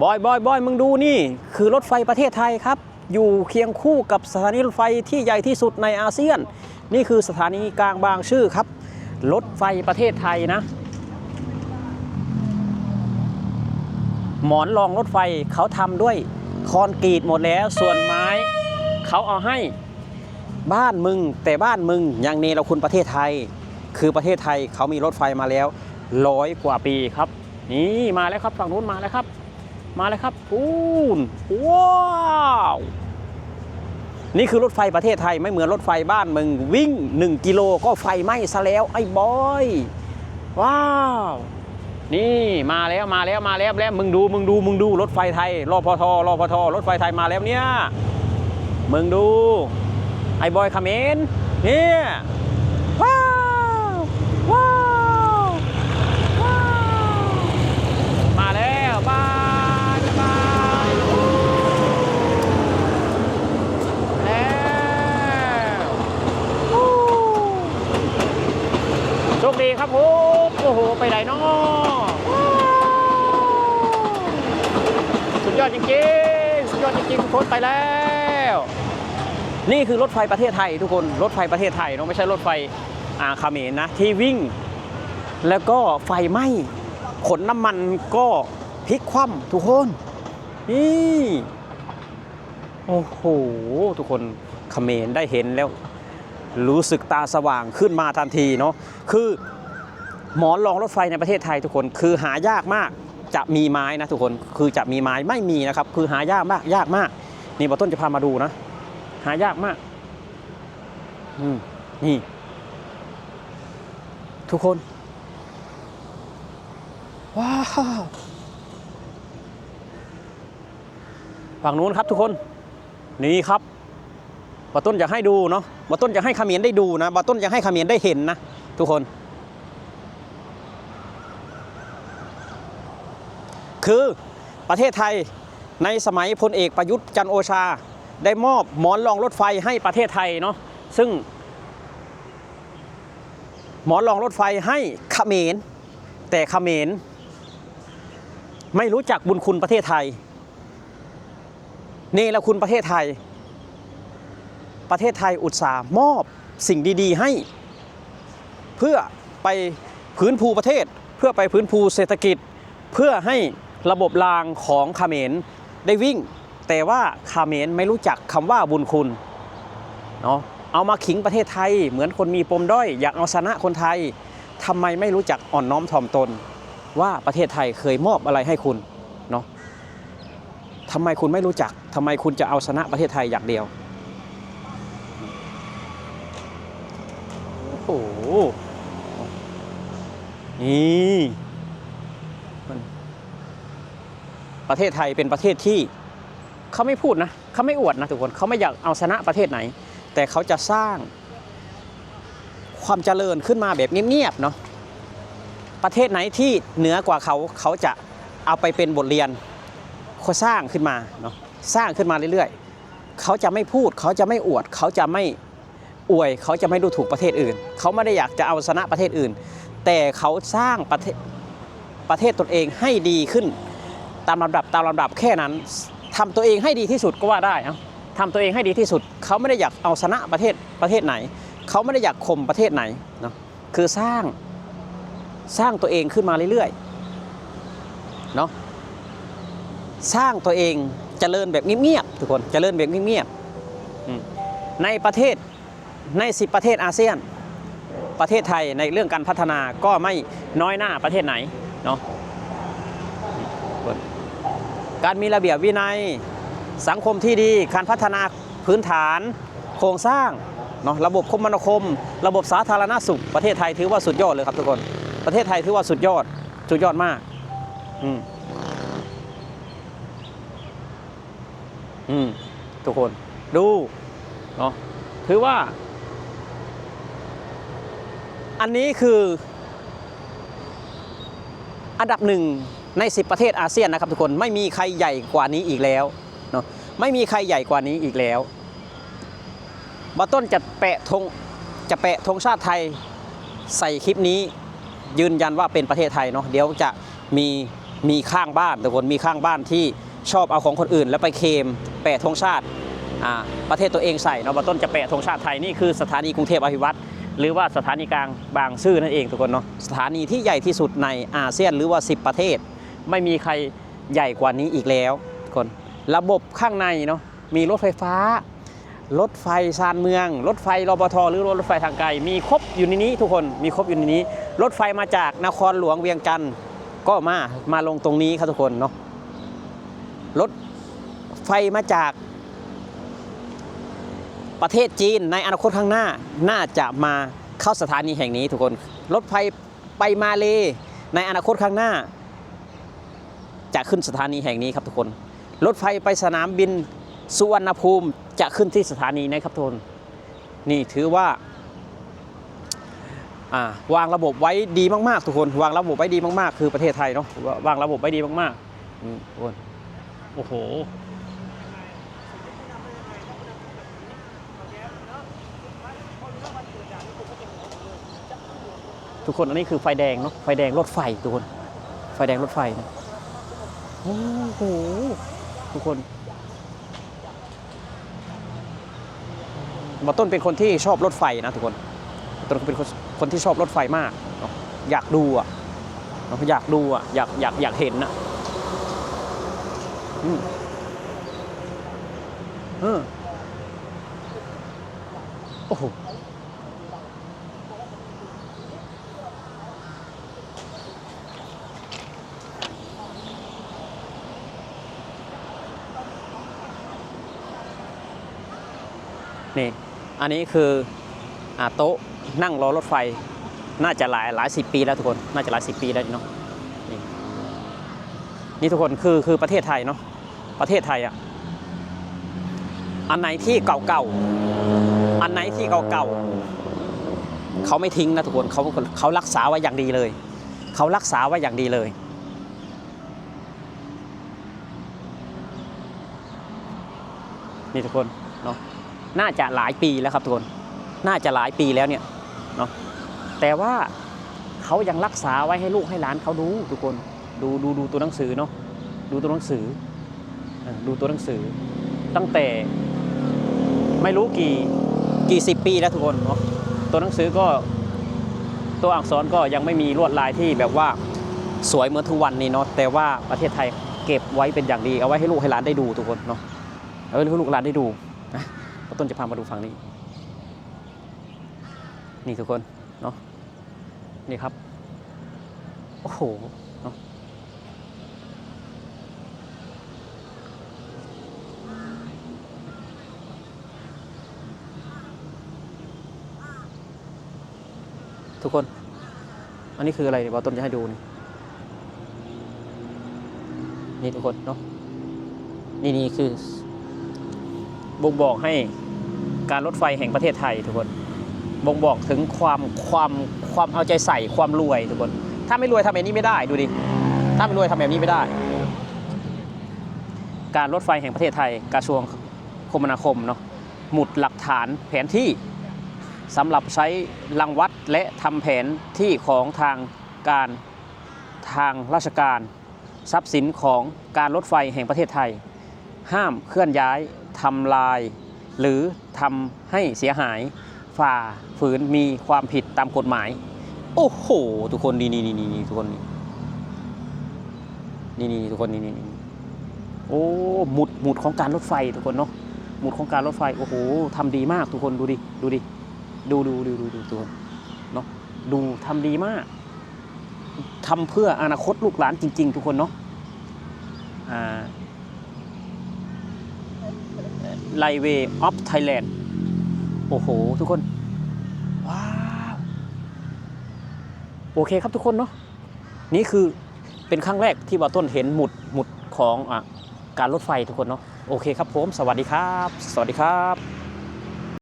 บอยบอยบอยมึงดูนี่ คือรถไฟประเทศไทยครับ อยู่เคียงคู่กับสถานีรถไฟที่ใหญ่ที่สุดในอาเซียน นี่คือสถานีกลางบางชื่อครับ รถไฟประเทศไทยนะ หมอนรองรถไฟเขาทำด้วยคอนกรีตหมดแล้ว ส่วนไม้เขาเอาให้บ้านมึง แต่บ้านมึงยังเนรคุณประเทศไทย คือประเทศไทยเขามีรถไฟมาแล้วร้อยกว่าปีครับ นี่มาแล้วครับฝั่งนู้นมาแล้วครับ มาแล้วครับปูนว้าวนี่คือรถไฟประเทศไทยไม่เหมือนรถไฟบ้านมึงวิ่ง 1 กิโลก็ไฟไหม้ซะแล้วไอ้บอยว้าวนี่มาแล้วมาแล้วมาแล้วแล้วมึงดูมึงดูมึงดูรถไฟไทยรอพทรอพทรถไฟไทยมาแล้วเนี่ยมึงดูไอ้บอยคาเมนเนี่ยว้าวว้าวว้าวมาแล้วบายบายแล้ววู้โชคดีครับผมโอ้โห ไปไหน เนาะสุดยอดจริงๆ สุดยอดจริงๆทุกคนไปแล้ว นี่คือรถไฟประเทศไทยทุกคนรถไฟประเทศไทยเนาะไม่ใช่รถไฟอ่าเมรนะที่วิ่ง แล้วก็ไฟไหม้ขนน้ำมันก็พลิกคว่ำทุกคนนี่โอ้โห ทุกคนเขมรได้เห็นแล้ว รู้สึกตาสว่างขึ้นมาทันทีเนาะคือ หมอนรองรถไฟในประเทศไทยทุกคน คือหายากมากจะมีไม้นะทุกคนคือจะมีไม้ไม่มีนะครับ คือหายากมากยากมาก นี่บอต้นจะพามาดูนะ หายากมากอืมนี่ ทุกคนว้าวฝั่งนู้นครับทุกคน นี่ครับบาต้นอยากให้ดูเนาะบาต้นอยากให้ขมรได้ดูนะบาต้นอยากให้ขมรได้เห็นนะทุกคน คือประเทศไทยในสมัยพลเอกประยุทธ์จันโอชา ได้มอบหมอนรองรถไฟให้ประเทศไทยเนาะซึ่ง หมอนรองรถไฟให้เขมรแต่เขมรไม่รู้จักบุญคุณประเทศไทยนี่แหละคุณประเทศไทย ประเทศไทยอุตสาห์มอบสิ่งดี ๆ ให้ เพื่อไปพื้นภูประเทศ เพื่อไปพื้นภูเศรษฐกิจ เพื่อให้ ระบบรางของเขมรได้วิ่ง แต่ว่าเขมรไม่รู้จักคำว่าบุญคุณเนาะเอามาขิงประเทศไทย เหมือนคนมีปมด้อย อยากเอาชนะคนไทยทำไมไม่รู้จักอ่อนน้อมถ่อมตน ว่าประเทศไทยเคยมอบอะไรให้คุณเนาะทำไมคุณไม่รู้จักทำไมคุณจะเอาชนะประเทศไทยอย่างเดียวโอ้โหนี่ ประเทศไทยเป็นประเทศที่เขาไม่พูดนะเขาไม่อวดนะทุกคนเขาไม่อยากเอาชนะประเทศไหน แต่เขาจะสร้างความเจริญขึ้นมาแบบเงียบๆเนาะประเทศไหนที่เหนือกว่าเขาเขาจะเอาไปเป็นบทเรียนเขาสร้างขึ้นมาเนาะสร้างขึ้นมาเรื่อยๆ เขาจะไม่พูด เขาจะไม่อวด เขาจะไม่อวย เขาจะไม่ดูถูกประเทศอื่น เขาไม่ได้อยากจะเอาชนะประเทศอื่น แต่เขาสร้างประเทศประเทศตนเองให้ดีขึ้น ตามลำดับตามลำดับแค่นั้นทำตัวเองให้ดีที่สุดก็ว่าได้เอ้าทำตัวเองให้ดีที่สุด เขาไม่ได้อยากเอาชนะประเทศประเทศไหน เขาไม่ได้อยากข่มประเทศไหนเนาะคือสร้างสร้างตัวเองขึ้นมาเรื่อยๆเนาะสร้างตัวเองเจริญแบบเงียบๆทุกคนเจริญแบบเงียบๆในประเทศในสิประเทศอาเซียน ประเทศไทยในเรื่องการพัฒนาก็ไม่น้อยหน้าประเทศไหนเนาะ การมีระเบียบวินัย สังคมที่ดี การพัฒนาพื้นฐาน โครงสร้างเนาะระบบคมนาคม ระบบสาธารณสุข ประเทศไทยถือว่าสุดยอดเลยครับทุกคน ประเทศไทยถือว่าสุดยอด สุดยอดมาก อืมอืมทุกคนดูเนาะถือว่า อันนี้คือ อันดับหนึ่ง ใน 10 ประเทศอาเซียนนะครับทุกคนไม่มีใครใหญ่กว่านี้อีกแล้วเนาะไม่มีใครใหญ่กว่านี้อีกแล้วบอต้นจะแปะธงจะแปะธงชาติไทยใส่คลิปนี้ยืนยันว่าเป็นประเทศไทยเนาะเดี๋ยวจะมีมีข้างบ้านทุกคนมีข้างบ้านที่ชอบเอาของคนอื่น แล้วไปเคมแปะธงชาติประเทศตัวเองใส่เนาะบาต้นจะแปะธงชาติไทยนี่คือสถานีกรุงเทพอภิวัตรหรือว่าสถานีกลางบางซื่อนั่นเองทุกคนเนาะสถานีที่ใหญ่ที่สุดในอาเซียนหรือว่า 10 ประเทศ ไม่มีใครใหญ่กว่านี้อีกแล้วทุกคนระบบข้างในเนาะมีรถไฟฟ้า รถไฟชานเมือง รถไฟรบทหรือรถไฟทางไกล มีครบอยู่ในนี้ทุกคนมีครบอยู่ในนี้ รถไฟมาจากนครหลวงเวียงจันทร์ก็มามาลงตรงนี้ครับทุกคนเนาะรถไฟมาจาก ประเทศจีนในอนาคตข้างหน้าน่าจะมาเข้าสถานีแห่งนี้ทุกคน รถไฟไปมาเลในอนาคตข้างหน้า จะขึ้นสถานีแห่งนี้ครับทุกคน รถไฟไปสนามบินสุวรรณภูมิจะขึ้นที่สถานีนะครับทุกคน นี่ถือว่าวางระบบไว้ดีมากๆ ทุกคน วางระบบไว้ดีมากๆ คือประเทศไทยเนาะวางระบบไว้ดีมากๆอืมทุกคนโอ้โหทุกคนอันนี้คือไฟแดงเนาะไฟแดงรถไฟทุกคน ไฟแดงรถไฟนะ โอ้โห ทุกคนบอต้นเป็นคนที่ชอบรถไฟนะทุกคนต้นเป็นคนคนที่ชอบรถไฟมาก อยากดูอะเนาะอยากดูอะอยากอยากอยากเห็นนะอืมเออโอ้โห นี่อันนี้คืออโต๊ะนั่งรอรถไฟน่าจะหลายหลายสิบปีแล้วทุกคนน่าจะหลายสิบปีแล้วเนาะนี่นี่ทุกคนคือคือประเทศไทยเนาะประเทศไทยอะอันไหนที่เก่าๆอันไหนที่เก่าๆเขาไม่ทิ้งนะทุกคนเขาเขารักษาไว้อย่างดีเลยเขารักษาไว้อย่างดีเลยนี่ทุกคนเนาะ น่าจะหลายปีแล้วครับทุกคน น่าจะหลายปีแล้วเนี่ยเนาะแต่ว่าเขายังรักษาไว้ให้ลูกให้หลานเขาดูทุกคนดูดูดูตัวหนังสือเนาะดูตัวหนังสือดูตัวหนังสือ ตั้งแต่ไม่รู้กี่กี่สิบปีแล้วทุกคนเนาะตัวหนังสือก็ตัวอักษรก็ยังไม่มีลวดลายที่แบบว่าสวยเหมือนทุกวันนี้เนาะแต่ว่าประเทศไทยเก็บไว้เป็นอย่างดีเอาไว้ให้ลูกให้หลานได้ดูทุกคนเนาะเอาไว้ให้ลูกหลานได้ดูนะ ก็ต้นจะพามาดูฝั่งนี้ นี่ทุกคนเนาะนี่ครับ โอ้โหเนาะทุกคน อันนี้คืออะไรเนี่ยบอต้นจะให้ดูนี่นี่ทุกคนเนาะนี่นี่คือ บ่งบอกให้การรถไฟแห่งประเทศไทยทุกคนบ่งบอกถึงความความความเอาใจใส่ความรวยทุกคน ถ้าไม่รวยทำแบบนี้ไม่ได้ดูดิถ้าไม่รวยทำแบบนี้ไม่ได้ การรถไฟแห่งประเทศไทยกระทรวงคมนาคมเนาะหมุดหลักฐานแผนที่สำหรับใช้รังวัดและทำแผนที่ของทางการทางราชการ ทรัพย์สินของการรถไฟแห่งประเทศไทย ห้ามเคลื่อนย้าย ทำลาย หรือทำให้เสียหาย ฝ่าฝืนมีความผิดตามกฎหมาย โอ้โห ทุกคนนี่นี่นี่นี่ทุกคนนี่นี่นี่ทุกคนนี่นี่นี่โอ้หมุดหมุดของการรถไฟทุกคนเนาะหมุดของการรถไฟโอ้โหทำดีมากทุกคนดูดิดูดิดูดูดูดูดูทุกคนเนาะดูทำดีมากทำเพื่ออนาคตลูกหลานจริง ๆ ทุกคนเนาะอ่า ไลเวย์ออฟไทยแลนด์โอ้โห ทุกคน ว้าว โอเคครับทุกคนเนาะนี่คือเป็นครั้งแรกที่บาต้นเห็นหมุดหมุดของอการรถไฟทุกคนเนาะโอเคครับผม สวัสดีครับ สวัสดีครับ